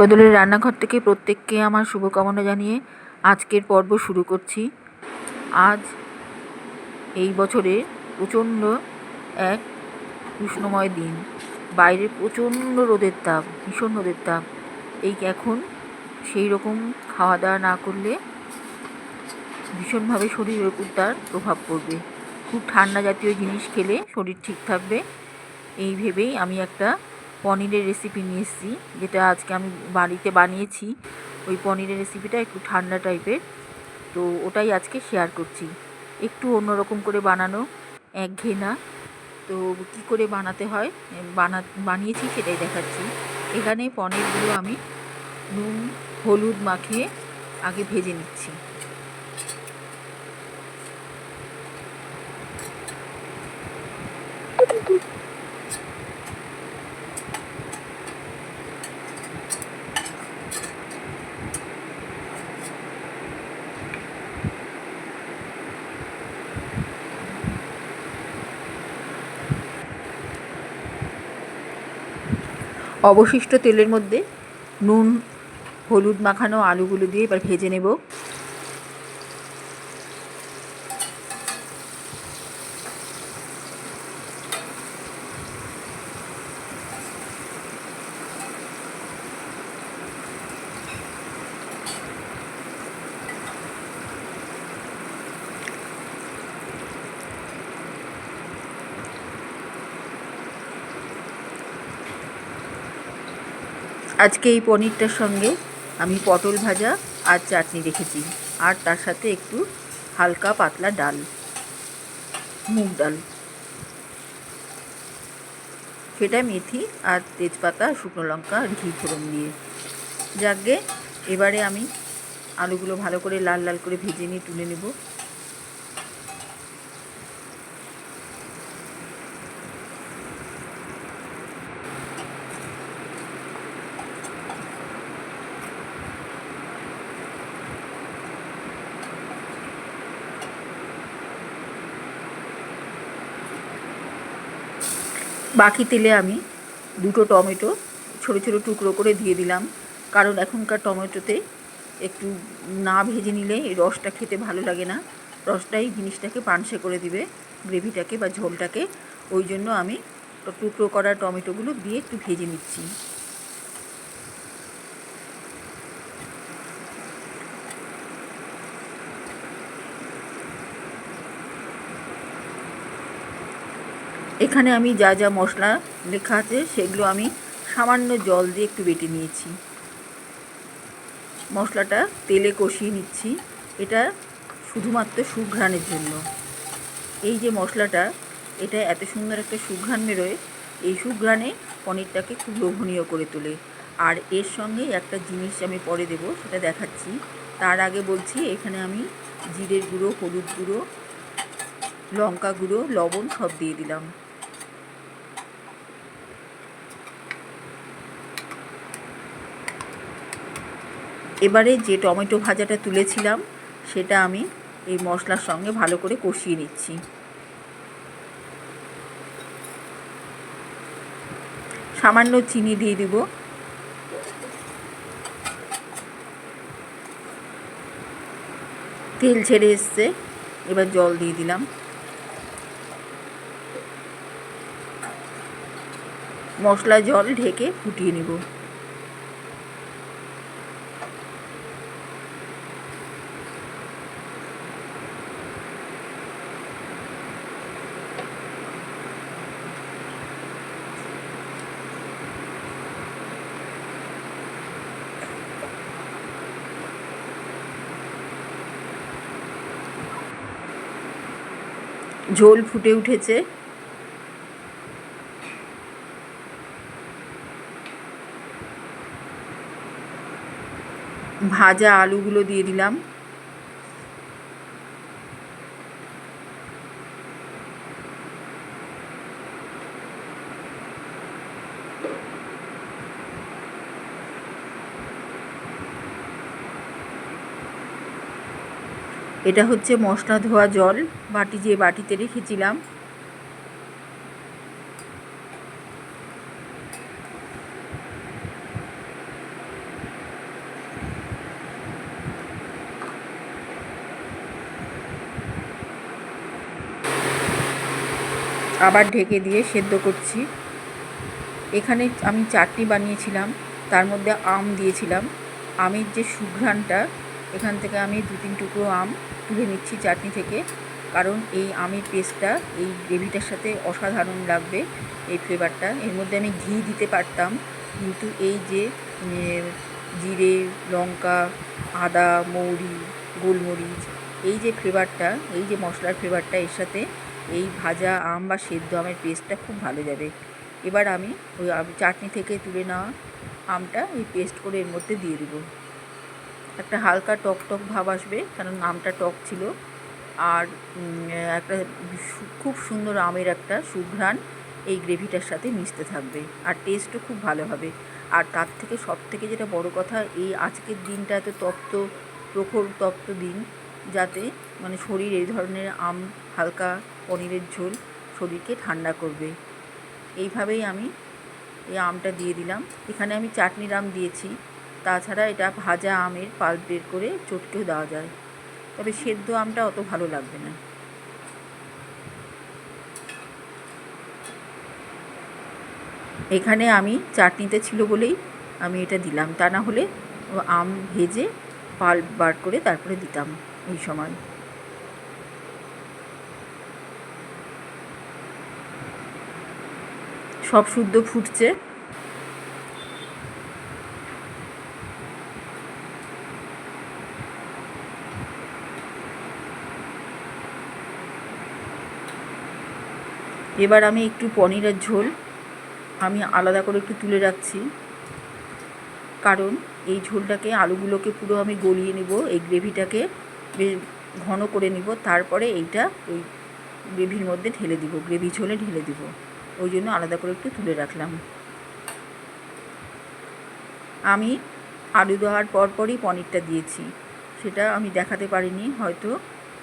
বদলের রান্নাঘর থেকে প্রত্যেককে আমার শুভকামনা জানিয়ে আজকের পর্ব শুরু করছি। আজ এই বছরে প্রচণ্ড এক উষ্ণময় দিন। বাইরে প্রচণ্ড রোদের তাপ, ভীষণ রোদের তাপ। এই এখন সেই রকম খাওয়া দাওয়া না করলে ভীষণভাবে শরীরের উপর তার প্রভাব পড়বে। খুব ঠান্ডা জাতীয় জিনিস খেলে শরীর ঠিক থাকবে। এই ভেবেই আমি একটা পনিরের রেসিপি নিয়ে এসেছি, যেটা আজকে আমি বাড়িতে বানিয়েছি। ওই পনিরের রেসিপিটা একটু ঠান্ডা টাইপের তো ওটাই আজকে শেয়ার করছি। একটু অন্যরকম করে বানানো একঘেয়ে না তো কী করে বানাতে হয়? বানা, বানিয়েছি সেটাই দেখাচ্ছি। এখানে পনিরগুলো আমি নুন, হলুদ মাখিয়ে আগে ভেজে নিচ্ছি। অবশিষ্ট তেলের মধ্যে নুন হলুদ মাখানো আলুগুলো দিয়ে এবার ভেজে নেব। আজকে এই পনিরটার সঙ্গে আমি পটল ভাজা আর চাটনি রেখেছি। আর তার সাথে একটু হালকা পাতলা ডাল, মুগ ডাল। সেটা মেথি আর তেজপাতা, শুকনো লঙ্কা আর ঘি ফোড়ন দিয়ে। যাকে এবারে আমি আলুগুলো ভালো করে লাল লাল করে ভেজে নিয়ে তুলে নেব। বাকি তেলে আমি দুটো টমেটো ছোটো ছোটো টুকরো করে দিয়ে দিলাম। কারণ এখনকার টমেটোতে একটু না ভেজে নিলে রসটা খেতে ভালো লাগে না। রসটাই জিনিসটাকে পানসে করে দিবে গ্রেভিটাকে বা ঝোলটাকে। ওই জন্য আমি টুকরো করা টমেটোগুলো দিয়ে একটু ভেজে নিচ্ছি। এখানে আমি যা যা মশলা লেখা আছে, সেগুলো আমি সামান্য জল দিয়ে একটু বেটে নিয়েছি। মশলাটা তেলে কষিয়ে নিচ্ছি। এটা শুধুমাত্র সুঘ্রাণের জন্য। এই যে মশলাটা, এটা এত সুন্দর একটা সুঘ্রাণ বেরোয়, এই সুঘ্রাণে পনিরটাকে খুব লোভনীয় করে তোলে। আর এর সঙ্গে একটা জিনিস আমি পরে দেব, সেটা দেখাচ্ছি। তার আগে বলছি, এখানে আমি জিরের গুঁড়ো, হলুদ গুঁড়ো, লঙ্কা গুঁড়ো, লবণ সব দিয়ে দিলাম। এবারে যে টমেটো ভাজাটা তুলেছিলাম, সেটা আমি এই মশলার সঙ্গে ভালো করে কষিয়ে নিচ্ছি। সামান্য চিনি দিয়ে দিব। তেল ছেড়ে এসছে, এবার জল দিয়ে দিলাম। মশলা জল ঢেকে ফুটিয়ে নেব। ঝোল ফুটে উঠেছে। ভাজা আলুগুলো দিয়ে দিলাম। এটা হচ্ছে মশলা ধোয়া জল, বাটি যে বাটিতে রেখেছিলাম। আবার ঢেকে দিয়ে সেদ্ধ করছি। এখানে আমি চাটনি বানিয়েছিলাম, তার মধ্যে আম দিয়েছিলাম। আমের যে সুঘ্রাণটা এখান থেকে আমি দু তিন টুকরো আম তুলে নিচ্ছি চাটনি থেকে। কারণ এই আমের পেস্টটা, এই গ্রেভিটার সাথে অসাধারণ লাগবে এই ফ্লেভারটা। এর মধ্যে আমি ঘি দিতে পারতাম, কিন্তু এই যে জিরে, লঙ্কা, আদা, মৌরি, গোলমরিচ, এই যে ফ্লেভারটা, এই যে মশলার ফ্লেভারটা, এর সাথে এই ভাজা আম বা সেদ্ধ আমের পেস্টটা খুব ভালো যাবে। এবার আমি ওই চাটনি থেকে তুলে নেওয়া আমটা এই পেস্ট করে এর মধ্যে দিয়ে দেবো। একটা হালকা টক টক ভাব আসবে, কারণ আমটা টক ছিল। আর একটা খুব সুন্দর আমের একটা সুঘ্রাণ এই গ্রেভিটার সাথে মিশতে থাকবে, আর টেস্টও খুব ভালো হবে। আর তার থেকে সব থেকে যেটা বড় কথা, এই আজকের দিনটা এত তপ্ত, প্রখর তপ্ত দিন, যাতে মানে শরীর এই ধরনের আম, হালকা পনিরের ঝোল শরীরকে ঠান্ডা করবে। এইভাবেই আমি এই আমটা দিয়ে দিলাম। এখানে আমি চাটনির আম দিয়েছি। তাছাড়া এটা ভাজা আমের পাল্প বের করে চটকেও দেওয়া যায়। তবে সেদ্ধ আমটা অত ভালো লাগবে না। এখানে আমি চাটনিতে ছিল বলেই আমি এটা দিলাম। তা না হলে আম ভেজে পাল্প বার করে তারপরে দিতাম এই সময়। সব শুদ্ধ ফুটছে। এবার আমি একটু পনিরের ঝোল আমি আলাদা করে একটু তুলে রাখছি। কারণ এই ঝোলটাকে আলুগুলোকে পুরো আমি গলিয়ে নেব, এই গ্রেভিটাকে ঘন করে নিব, তারপরে এইটা ওই গ্রেভির মধ্যে ঢেলে দিব, গ্রেভি ঝোলে ঢেলে দিব। ওই জন্য আলাদা করে একটু তুলে রাখলাম। আমি আলু দেওয়ার পরপরই পনিরটা দিয়েছি। সেটা আমি দেখাতে পারিনি, হয়তো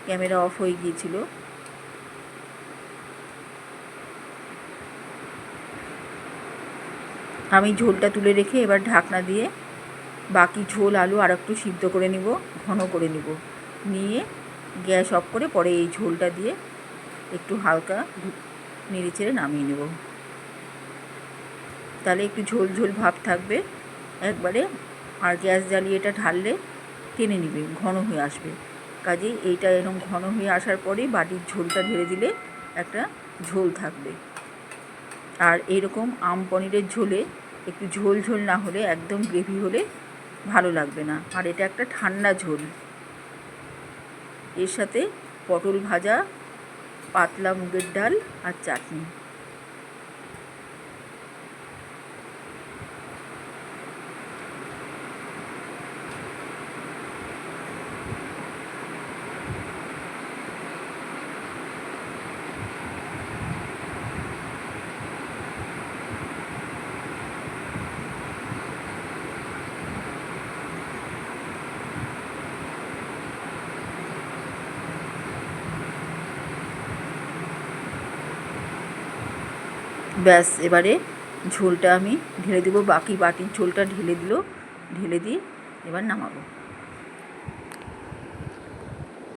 ক্যামেরা অফ হয়ে গিয়েছিল। আমি ঝোলটা তুলে রেখে এবার ঢাকনা দিয়ে বাকি ঝোল, আলু আর একটু সিদ্ধ করে নিব, ঘন করে নিব। নিয়ে গ্যাস অফ করে পরে এই ঝোলটা দিয়ে একটু হালকা নেড়ে চেড়ে নামিয়ে নেব। তাহলে একটু ঝোল ঝোল ভাব থাকবে। একবারে আর গ্যাস জ্বালিয়ে এটা ঢাললে টেনে নেবে, ঘন হয়ে আসবে। কাজেই এইটা এরকম ঘন হয়ে আসার পরেই বাটির ঝোলটা ঢেলে দিলে একটা ঝোল থাকবে। আর এরকম আম পনিরের ঝোলে একটু ঝোল ঝোল না হলে, একদম গ্রেভি হলে ভালো লাগবে না। আর এটা একটা ঠান্ডা ঝোল। এর সাথে পটল ভাজা, পাতলা মুগের ডাল আর চাটনি। ব্যাস, এবারে ঝোলটা আমি ঢেলে দেবো। বাকি বাটির ঝোলটা ঢেলে দিল। ঢেলে দিয়ে এবার নামাবো।